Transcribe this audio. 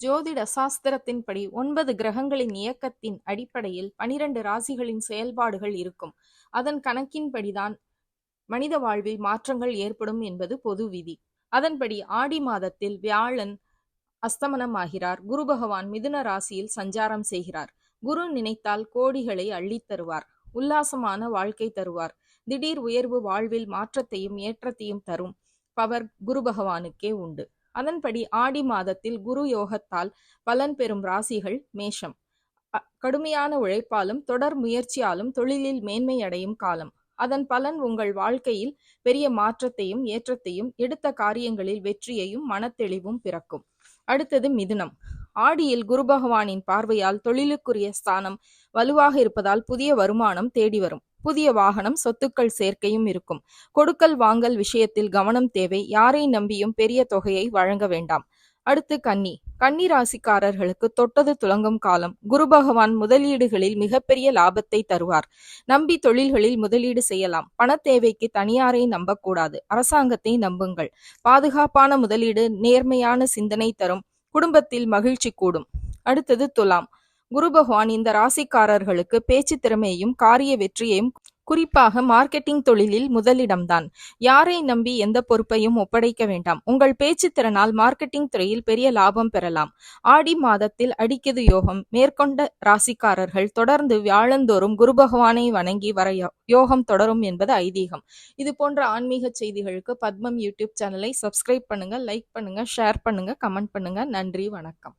ஜோதிட சாஸ்திரத்தின்படி ஒன்பது கிரகங்களின் இயக்கத்தின் அடிப்படையில் பனிரெண்டு ராசிகளின் செயல்பாடுகள் இருக்கும். அதன் கணக்கின்படிதான் மனித வாழ்வில் மாற்றங்கள் ஏற்படும் என்பது பொது விதி. அதன்படி ஆடி மாதத்தில் வியாழன் அஸ்தமனமாகிறார். குரு பகவான் மிதுன ராசியில் சஞ்சாரம் செய்கிறார். குரு நினைத்தால் கோடிகளை அள்ளித் தருவார். உல்லாசமான வாழ்க்கை தருவார். திடீர் உயர்வு வாழ்வில் மாற்றத்தையும் ஏற்றத்தையும் தரும் பவர் குரு பகவானுக்கே உண்டு. அதன்படி ஆடி மாதத்தில் குரு யோகத்தால் பலன் பெறும் ராசிகள் மேஷம். கடுமையான உழைப்பாலும் தொடர் முயற்சியாலும் தொழிலில் மேன்மை அடையும் காலம். அதன் பலன் உங்கள் வாழ்க்கையில் பெரிய மாற்றத்தையும் ஏற்றத்தையும் எடுத்த காரியங்களில் வெற்றியையும் மனத்தெளிவும் பிறக்கும். அடுத்தது மிதுனம். ஆடியில் குரு பகவானின் பார்வையால் தொழிலுக்குரிய ஸ்தானம் வலுவாக இருப்பதால் புதிய வருமானம் தேடி வரும். புதிய வாகனம் சொத்துக்கள் சேர்க்கையும் இருக்கும். கொடுக்கல் வாங்கல் விஷயத்தில் கவனம் தேவை. யாரை நம்பியும் பெரிய தொகையை வழங்க வேண்டாம். அடுத்து கன்னி. கன்னி ராசிக்காரர்களுக்கு தொட்டது துலங்கும் காலம். குரு பகவான் முதலீடுகளில் மிகப்பெரிய லாபத்தை தருவார். நம்பி தொழில்களில் முதலீடு செய்யலாம். பண தேவைக்கு தனியாரை நம்பக்கூடாது. அரசாங்கத்தை நம்புங்கள். பாதுகாப்பான முதலீடு நேர்மையான சிந்தனை தரும். குடும்பத்தில் மகிழ்ச்சி கூடும். அடுத்தது துலாம். குரு பகவான் இந்த ராசிக்காரர்களுக்கு பேச்சு திறமையையும் காரிய வெற்றியையும் குறிப்பாக மார்க்கெட்டிங் தொழிலில் முதலிடம்தான். யாரை நம்பி எந்த பொறுப்பையும் ஒப்படைக்க வேண்டாம். உங்கள் பேச்சு திறனால் மார்க்கெட்டிங் துறையில் பெரிய லாபம் பெறலாம். ஆடி மாதத்தில் அடிக்கது யோகம். மேற்கொண்ட ராசிக்காரர்கள் தொடர்ந்து வியாழந்தோறும் குரு பகவானை வணங்கி வர யோகம் தொடரும் என்பது ஐதீகம். இது போன்ற ஆன்மீக செய்திகளுக்கு பத்மம் யூடியூப் சேனலை சப்ஸ்கிரைப் பண்ணுங்க லைக் பண்ணுங்க ஷேர் பண்ணுங்க கமெண்ட் பண்ணுங்க. நன்றி வணக்கம்.